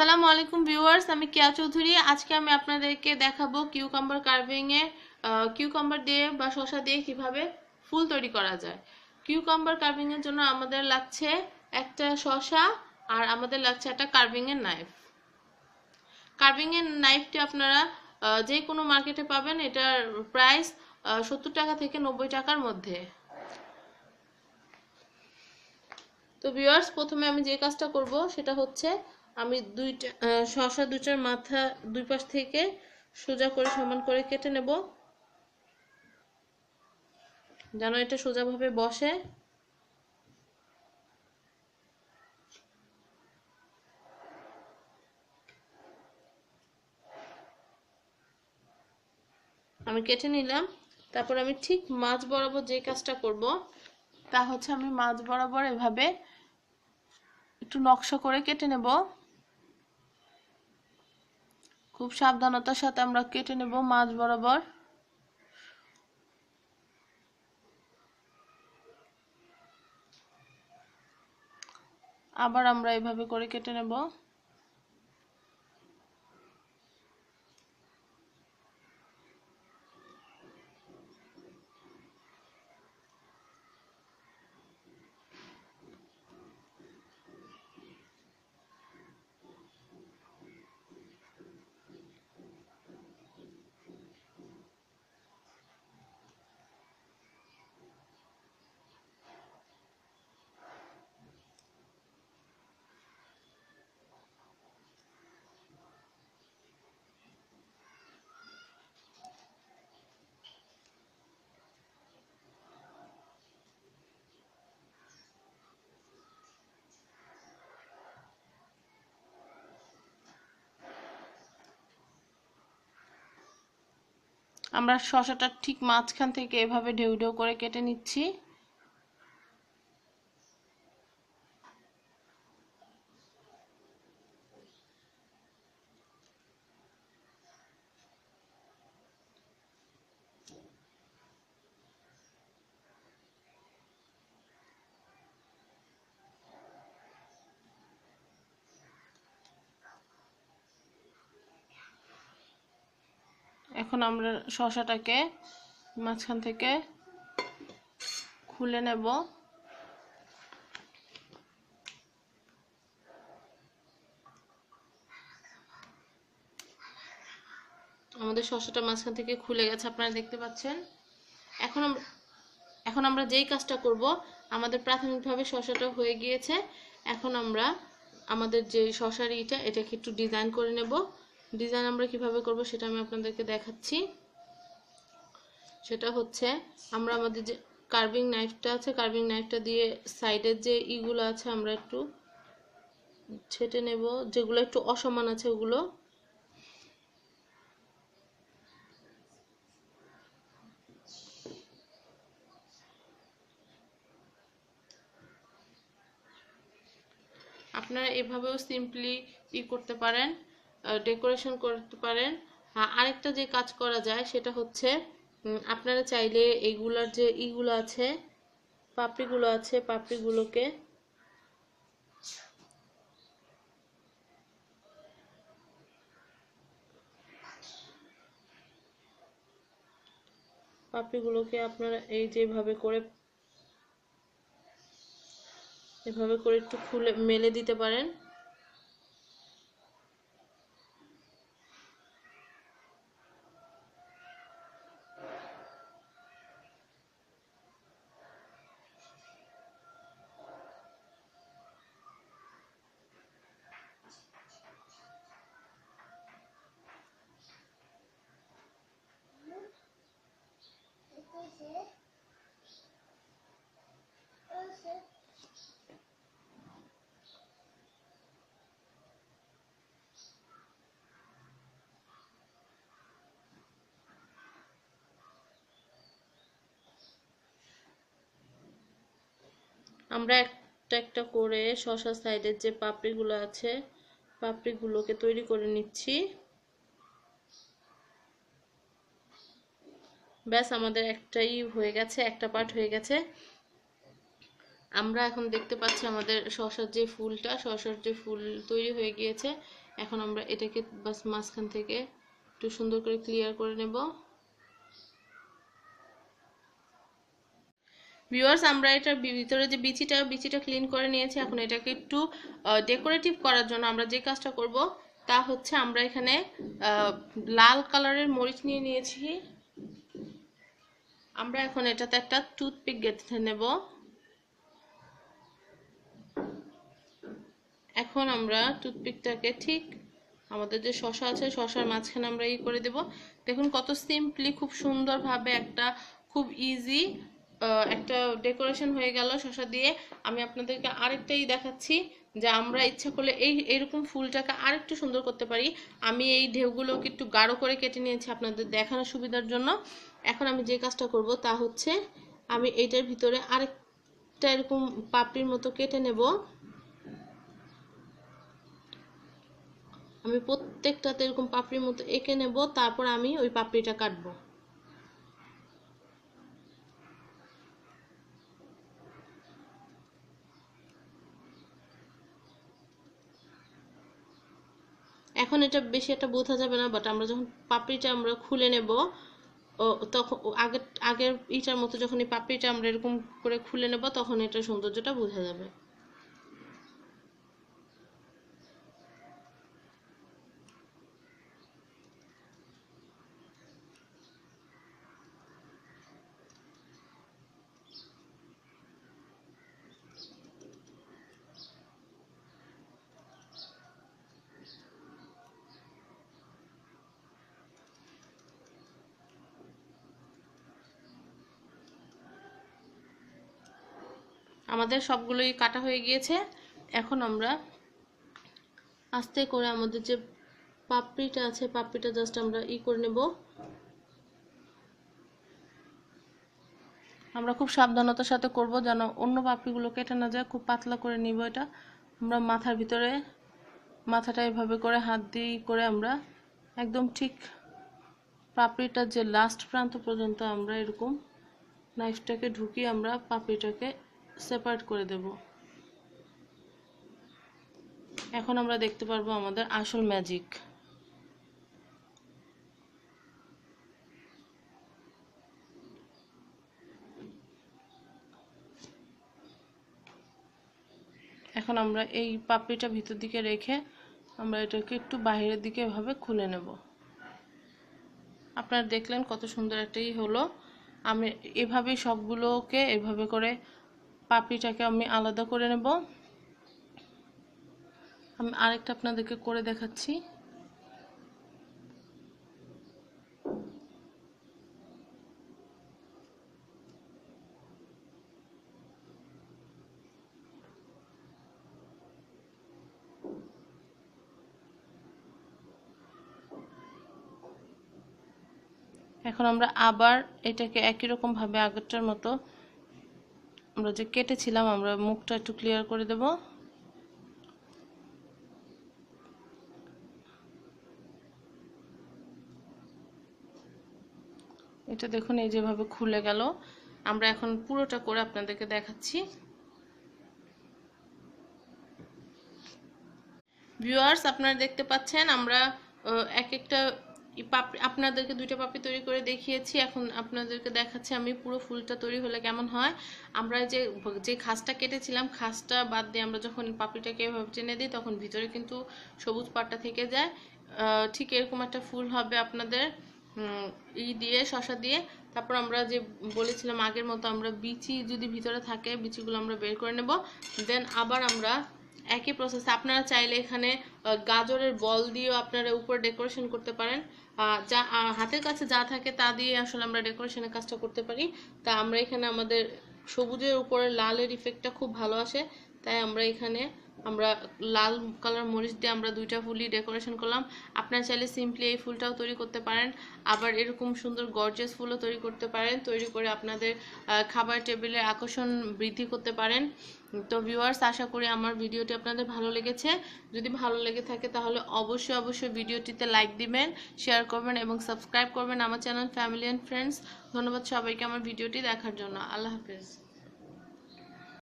আসসালামু আলাইকুম ভিউয়ার্স, আমি কেয়া চৌধুরী। আজকে আমি আপনাদেরকে দেখাবো কিউকাম্বার কার্ভিং এ কিউকাম্বার দিয়ে বা শসা দিয়ে কীভাবে ফুল তৈরি করা যায়। কিউকাম্বার কার্ভিং এর জন্য আমাদের লাগছে একটা শসা আর আমাদের লাগছে একটা কার্ভিং এর নাইফ কার্ভিং এর নাইফটি আপনারা যে কোনো মার্কেটে পাবেন, এটার প্রাইস সত্তর টাকা থেকে নব্বই টাকার মধ্যে। তো ভিউয়ার্স, প্রথমে আমি যে কাজটা করব, সেটা হচ্ছে আমি দুইটা শসা দুইটার মাথা দুই পাশ থেকে সোজা করে সমান করে কেটে নেব। যেন এটা সোজাভাবে বসে। আমি কেটে নিলাম। তারপর আমি ঠিক মাছ বরাবর যে কাজটা করব, তা হচ্ছে আমি মাছ বরাবর এভাবে একটু নকশা করে কেটে নেব। খুব সাবধানতার সাথে আমরা কেটে নেব মাছ বরাবর। আবার আমরা এভাবে করে কেটে নেব। আমরা শসাটা ঠিক মাঝখান থেকে এভাবে ঢেউ ঢেউ করে কেটে নিচ্ছি। এখন আমরা শশাটাকে মাঝখান থেকে খুলে নেব। আমাদের শসাটা মাঝখান থেকে খুলে গেছে, আপনারা দেখতে পাচ্ছেন। এখন এখন আমরা যেই কাজটা করব, আমাদের প্রাথমিকভাবে শসাটা হয়ে গিয়েছে। এখন আমরা আমাদের যে শসার ইটা, এটাকে একটু ডিজাইন করে নেব। ডিজাইন আমরা কীভাবে করব সেটা আমি আপনাদেরকে দেখাচ্ছি। সেটা হচ্ছে আমরা আমাদের যে কার্ভিং নাইফটা আছে কার্ভিং নাইফটা দিয়ে সাইডের যে ইগুলো আছে আমরা একটু ছেটে নেব, যেগুলো একটু অসমান আছে ওগুলো। আপনারা এভাবেও সিম্পলি ই করতে পারেন। ডেকোরেশন করতে পারেন। আরেকটা যে কাজ করা যায় সেটা হচ্ছে আপনারা চাইলে এইগুলার যে ইগুলো আছে, পাপড়িগুলো আছে, পাপড়িগুলোকে পাপড়িগুলোকে আপনারা এই যেভাবে করে, এভাবে করে একটু খুলে, মেলে দিতে পারেন। আমরা একটা একটা করে শসা সাইডের যে পাপড়িগুলো আছে, পাপড়িগুলোকে তৈরি করে নিচ্ছি। ব্যাস, আমাদের একটাই হয়ে গেছে, একটা পার্ট হয়ে গেছে। আমরা এখন দেখতে পাচ্ছি আমাদের শশার যে ফুলটা শসার যে ফুল তৈরি হয়ে গিয়েছে, এখন আমরা এটাকে বাস মাঝখান থেকে একটু সুন্দর করে ক্লিয়ার করে নেব। ভিউয়ার্স আমরা এটার ভিতরে যে বিচিটা বিচিটা ক্লিন করে নিয়েছি, এখন এটাকে একটু ডেকোরেটিভ করার জন্য আমরা যে কাজটা করব, তা হচ্ছে আমরা এখানে লাল কালারের মরিচ নিয়ে নিয়েছি। আমরা এখন এটাতে একটা টুথপিক গেঁথে নেব। এখন আমরা টুথপিকটাকে ঠিক আমাদের যে শশা আছে, শশার মাঝখানে আমরা ই করে দেব। দেখুন কত সিম্পলি খুব সুন্দরভাবে একটা, খুব ইজি একটা ডেকোরেশন হয়ে গেল শশা দিয়ে। আমি আপনাদেরকে আরেকটাই দেখাচ্ছি যে আমরা ইচ্ছা করলে এই, এরকম ফুলটাকে আরেকটু সুন্দর করতে পারি। আমি এই ঢেউগুলোকে একটু গাঢ় করে কেটে নিয়েছি আপনাদের দেখানোর সুবিধার জন্য। এখন আমি যে কাজটা করব তা হচ্ছে আমি এইটার ভিতরে আরেকটা এরকম পাপড়ির মতো কেটে নেব। আমি প্রত্যেকটাতে এরকম পাপড়ির মতো এঁকে নেব, তারপর আমি ওই পাপড়িটা কাটবো। এখন এটা বেশি একটা বোঝা যাবে না বাট আমরা যখন পাপড়িটা আমরা খুলে নেব তখন আগের আগের ইটার মতো যখন এই পাপড়িটা আমরা এরকম করে খুলে নেব, তখন এটা সৌন্দর্যটা বোঝা যাবে। আমাদের সবগুলোই কাটা হয়ে গিয়েছে। এখন আমরা আস্তে করে আমাদের যে পাপড়িটা আছে, পাপড়িটা জাস্ট আমরা ই করে নেব। আমরা খুব সাবধানতার সাথে করব যেন অন্য পাপড়িগুলো কেটে না যায়, খুব পাতলা করে নিব এটা। আমরা মাথার ভিতরে মাথাটা এভাবে করে হাত দিয়ে করে আমরা একদম ঠিক পাপড়িটার যে লাস্ট প্রান্ত পর্যন্ত আমরা এরকম নাইফটাকে ঢুকিয়ে আমরা পাপড়িটাকে সেপারেট করে দেব। এখন আমরা দেখতে পারব আমাদের আসল ম্যাজিক এখন আমরা এই পাপড়িটা ভিতর দিকে রেখে আমরা এটাকে একটু বাইরের দিকে এভাবে খুলে নেব। আপনারা দেখলেন কত সুন্দর একটাই হলো। আমি এভাবেই সবগুলোকে এভাবে করে পাপড়িটাকে আমি আলাদা করে নেব। আমি আরেকটা আপনাদেরকে করে দেখাচ্ছি। এখন আমরা আবার এটাকে একই রকম ভাবে আগেরটার মতো আমরা যে কেটেছিলাম, আমরা মুখটা একটু ক্লিয়ার করে দেব। এটা দেখুন, এই যেভাবে খুলে গেল। আমরা এখন পুরোটা করে আপনাদেরকে দেখাচ্ছি। ভিউয়ার্স আপনারা দেখতে পাচ্ছেন, আমরা এক একটা আপনাদেরকে দুইটা পাপড়ি তৈরি করে দেখিয়েছি, এখন আপনাদেরকে দেখাচ্ছি আমি পুরো ফুলটা তৈরি হলে কেমন হয়। আমরা যে যে খাসটা কেটেছিলাম, খাসটা বাদ দিয়ে আমরা যখন পাপড়িটাকে এভাবে টেনে দিই, তখন ভিতরে কিন্তু সবুজ পাটটা থেকে যায়। ঠিক এরকম একটা ফুল হবে আপনাদের ই দিয়ে শশা দিয়ে। তারপর আমরা যে বলেছিলাম আগের মতো আমরা বিচি যদি ভিতরে থাকে, বিচিগুলো আমরা বের করে নেব। দেন আবার আমরা একই প্রসেস আপনারা চাইলে এখানে গাজরের বল দিয়েও আপনারা উপর ডেকোরেশন করতে পারেন। যা হাতের কাছে যা থাকে তা দিয়ে আসলে আমরা ডেকোরেশনের কাজটা করতে পারি। তা আমরা এখানে আমাদের সবুজের উপরে লালের ইফেক্টটা খুব ভালো আসে। তাই আমরা এখানে আমরা লাল কালার মরিচ দিয়ে আমরা দুইটা ফুলই ডেকোরেশন করলাম। আপনারা চাইলে সিম্পলি এই ফুলটাও তৈরি করতে পারেন। আবার এরকম সুন্দর গর্জিয়াস ফুলও তৈরি করতে পারেন। তৈরি করে আপনাদের খাবার টেবিলে আকর্ষণ বৃদ্ধি করতে পারেন। তো ভিউয়ার্স আশা করি আমার ভিডিওটি আপনাদের ভালো লেগেছে। যদি ভালো লেগে থাকে তাহলে অবশ্যই অবশ্যই ভিডিওটিতে লাইক দিবেন শেয়ার করবেন এবং সাবস্ক্রাইব করবেন আমার চ্যানেল ফ্যামিলি অ্যান্ড ফ্রেন্ডস ধন্যবাদ সবাইকে আমার ভিডিওটি দেখার জন্য। আল্লাহ হাফেজ।